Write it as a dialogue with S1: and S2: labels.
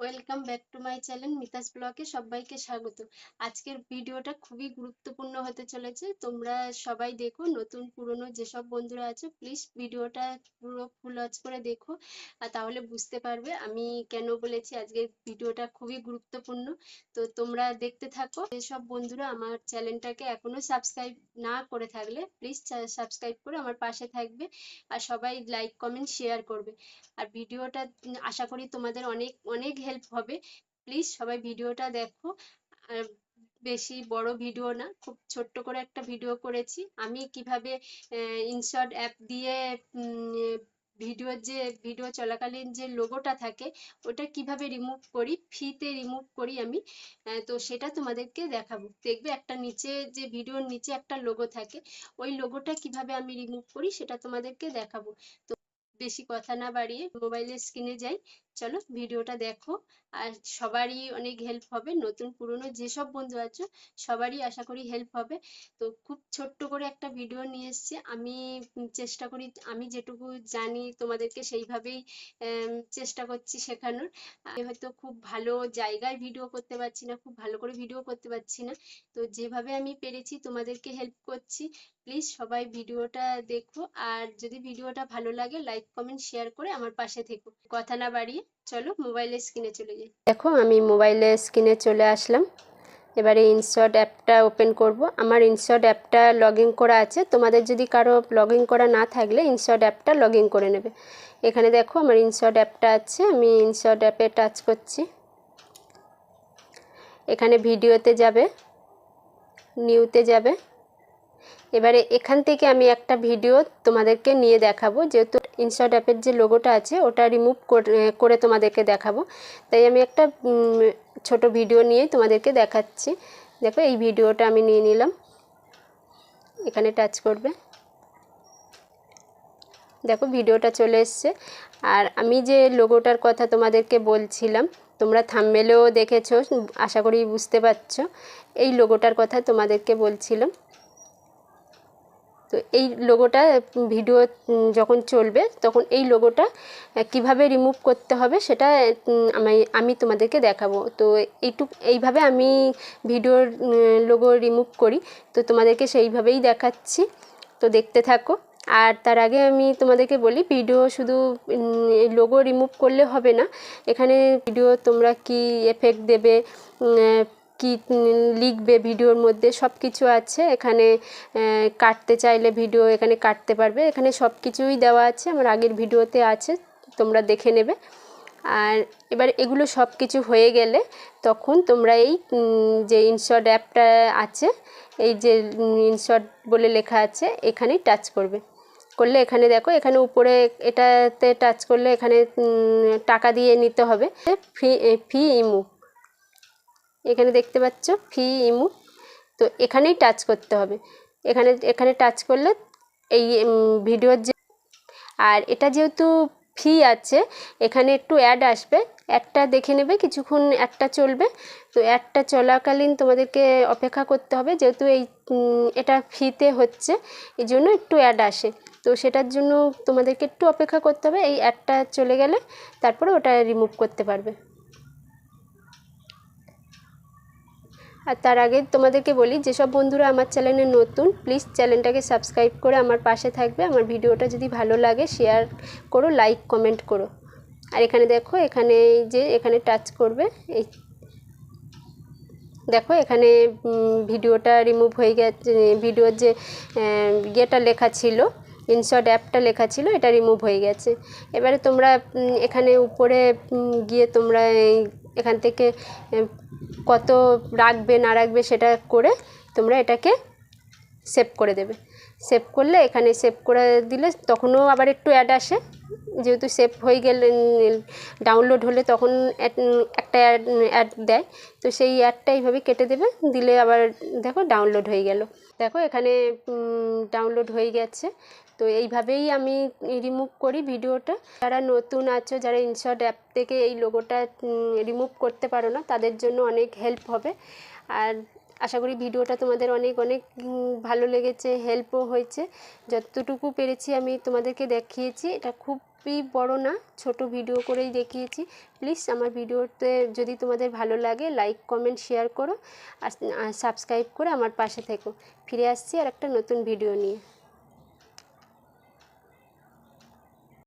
S1: Welcome back to my channel Mita's ব্লগে সবাইকে স্বাগত। আজকের ভিডিওটা খুবই গুরুত্বপূর্ণ হতে চলেছে। তোমরা সবাই দেখো, নতুন, পুরনো যেসব বন্ধুরা আছে প্লিজ ভিডিওটা পুরো ফুল ওয়াচ করে দেখো। আর তাহলে বুঝতে পারবে আমি কেন বলেছি আজকের ভিডিওটা খুবই গুরুত্বপূর্ণ। তো তোমরা দেখতে থাকো, যেসব বন্ধুরা আমার চ্যানেলটাকে এখনও সাবস্ক্রাইব না করে থাকলে প্লিজ সাবস্ক্রাইব করে আমার পাশে থাকবে। আর সবাই লাইক কমেন্ট শেয়ার করবে। আর ভিডিওটা আশা করি তোমাদের অনেক অনেক হেল্প হবে। প্লিজ সবাই ভিডিওটা দেখো। আর বেশি বড় ভিডিও না, খুব ছোট্ট করে একটা ভিডিও করেছি। আমি কীভাবে ইনশর্ট অ্যাপ দিয়ে ভিডিওর যে ভিডিও চলাকালীন যে লোগোটা থাকে, ওটা কীভাবে রিমুভ করি ফ্রিতে রিমুভ করি আমি তো সেটা তোমাদেরকে দেখাবো। দেখবে একটা নিচে যে ভিডিওর নিচে একটা লোগো থাকে, ওই লোগোটা কীভাবে আমি রিমুভ করি সেটা তোমাদেরকে দেখাবো। তো বেশি কথা না বাড়িয়ে মোবাইলের স্ক্রিনে যাই। চলো ভিডিওটা দেখো। আর সবারই অনেক হেল্প হবে। নতুন, পুরনো যেসব বন্ধু আছো, সবারই আশা করি হেল্প হবে। তো খুব ছোট্ট করে একটা ভিডিও নিয়ে এসেছি। আমি চেষ্টা করি, আমি যেটুকু জানি তোমাদেরকে সেইভাবেই চেষ্টা করছি শেখানোর। আমি হয়তো খুব ভালো জায়গায় ভিডিও করতে পারছি না, খুব ভালো করে ভিডিও করতে পারছি না। তো যেভাবে আমি পেরেছি, তোমাদেরকে হেল্প করছি। প্লিজ সবাই ভিডিওটা দেখো। আর যদি ভিডিওটা ভালো লাগে লাইক কমেন্ট শেয়ার করে আমার পাশে থেকো। কথা না বাড়িয়ে চলো মোবাইলের স্ক্রিনে চলে যাই। দেখো, আমি মোবাইলের স্ক্রিনে চলে আসলাম। এবারে ইনশর্ট অ্যাপটা ওপেন করব। আমার ইনশর্ট অ্যাপটা লগ করা আছে। তোমাদের যদি কারও লগ করা না থাকলে ইনশর্ট অ্যাপটা লগ করে নেবে। এখানে দেখো, আমার ইনশর্ট অ্যাপটা আছে। আমি ইনশর্ট অ্যাপে টাচ করছি। এখানে ভিডিওতে যাবে নিউতে যাবে। এবারে এখান থেকে আমি একটা ভিডিও তোমাদেরকে নিয়ে দেখাবো, যেহেতু ইনশর্ট অ্যাপের যে লোগোটা আছে, ওটা রিমুভ করে তোমাদেরকে দেখাবো। তাই আমি একটা ছোট ভিডিও নিয়ে তোমাদেরকে দেখাচ্ছি। দেখো, এই ভিডিওটা আমি নিয়ে নিলাম। এখানে টাচ করবে। দেখো, ভিডিওটা চলে এসছে। আর আমি যে লোগোটার কথা তোমাদেরকে বলছিলাম, তোমরা থামমেলেও দেখেছ, আশা করি বুঝতে পারছ। এই লোগোটার কথা তোমাদেরকে বলছিলাম। তো এই লোগোটা ভিডিও যখন চলবে, তখন এই লোগোটা কীভাবে রিমুভ করতে হবে সেটা আমি আমি তোমাদেরকে দেখাবো। তো এইটুক, এইভাবে আমি ভিডিওর লোগো রিমুভ করি। তো তোমাদেরকে সেইভাবেই দেখাচ্ছি। তো দেখতে থাকো। আর তার আগে আমি তোমাদেরকে বলি ভিডিও শুধু লোগো রিমুভ করলে হবে না। এখানে ভিডিও তোমরা কি এফেক্ট দেবে? কি লিখবে ভিডিওর মধ্যে সব কিছু আছে। এখানে কাটতে চাইলে ভিডিও এখানে কাটতে পারবে। এখানে সব কিছুই দেওয়া আছে, আমার আগের ভিডিওতে আছে, তোমরা দেখে নেবে। আর এবার এগুলো সব কিছু হয়ে গেলে তখন তোমরা এই যে ইনশর্ট অ্যাপটা আছে, এই যে ইনশট বলে লেখা আছে, এখানেই টাচ করবে। করলে এখানে দেখো, এখানে উপরে এটাতে টাচ করলে এখানে টাকা দিয়ে নিতে হবে। ফি ফি ইমু এখানে দেখতে পাচ্ছ, ফি, ইমু। তো এখানেই টাচ করতে হবে। এখানে এখানে টাচ করলে এই ভিডিওর যে আর এটা যেহেতু ফি আছে, এখানে একটু অ্যাড আসবে। অ্যাডটা দেখে নেবে, কিছুক্ষণ অ্যাডটা চলবে। তো অ্যাডটা চলাকালীন তোমাদেরকে অপেক্ষা করতে হবে, যেহেতু এই এটা ফিতে হচ্ছে, এই জন্য একটু অ্যাড আসে। তো সেটার জন্য তোমাদেরকে একটু অপেক্ষা করতে হবে, এই অ্যাডটা চলে গেলে তারপরে ওটা রিমুভ করতে পারবে। আর তার আগে তোমাদেরকে বলি, যেসব বন্ধুরা আমার চ্যানেলে নতুন প্লিজ চ্যানেলটাকে সাবস্ক্রাইব করে আমার পাশে থাকবে। আমার ভিডিওটা যদি ভালো লাগে শেয়ার করো লাইক কমেন্ট করো। আর এখানে দেখো, এখানে যে, এখানে টাচ করবে, এই দেখো, এখানে ভিডিওটা রিমুভ হয়ে গেছে, ভিডিওর যে ইয়েটা লেখা ছিল ইনশর্ট অ্যাপটা লেখা ছিল, এটা রিমুভ হয়ে গেছে। এবারে তোমরা এখানে উপরে গিয়ে তোমরা এখান থেকে কত রাখবে, না রাখবে সেটা করে তোমরা এটাকে সেভ করে দেবে। সেভ করলে এখানে সেভ করে দিলে তখনও আবার একটু অ্যাড আসে। যেহেতু সেভ হয়ে গেলে ডাউনলোড হলে তখন একটা অ্যাড অ্যাড দেয়। তো সেই অ্যাডটা এইভাবে কেটে দেবে, দিলে আবার দেখো ডাউনলোড হয়ে গেল। দেখো এখানে ডাউনলোড হয়ে গেছে। তো এইভাবেই আমি রিমুভ করি ভিডিওটা। যারা নতুন আছো, যারা ইনশর্ট অ্যাপ থেকে এই লোগোটা রিমুভ করতে পারো না, তাদের জন্য অনেক হেল্প হবে। আর আশা করি ভিডিওটা তোমাদের অনেক অনেক ভালো লেগেছে হেল্পও হয়েছে। যতটুকু পেরেছি আমি তোমাদেরকে দেখিয়েছি। এটা খুব খুবই বড় না, ছোট ভিডিও করেই দেখিয়েছি। প্লিজ আমার ভিডিওতে যদি তোমাদের ভালো লাগে লাইক কমেন্ট শেয়ার করো। আর সাবস্ক্রাইব করে আমার পাশে থেকো। ফিরে আসছি আর একটা নতুন ভিডিও নিয়ে।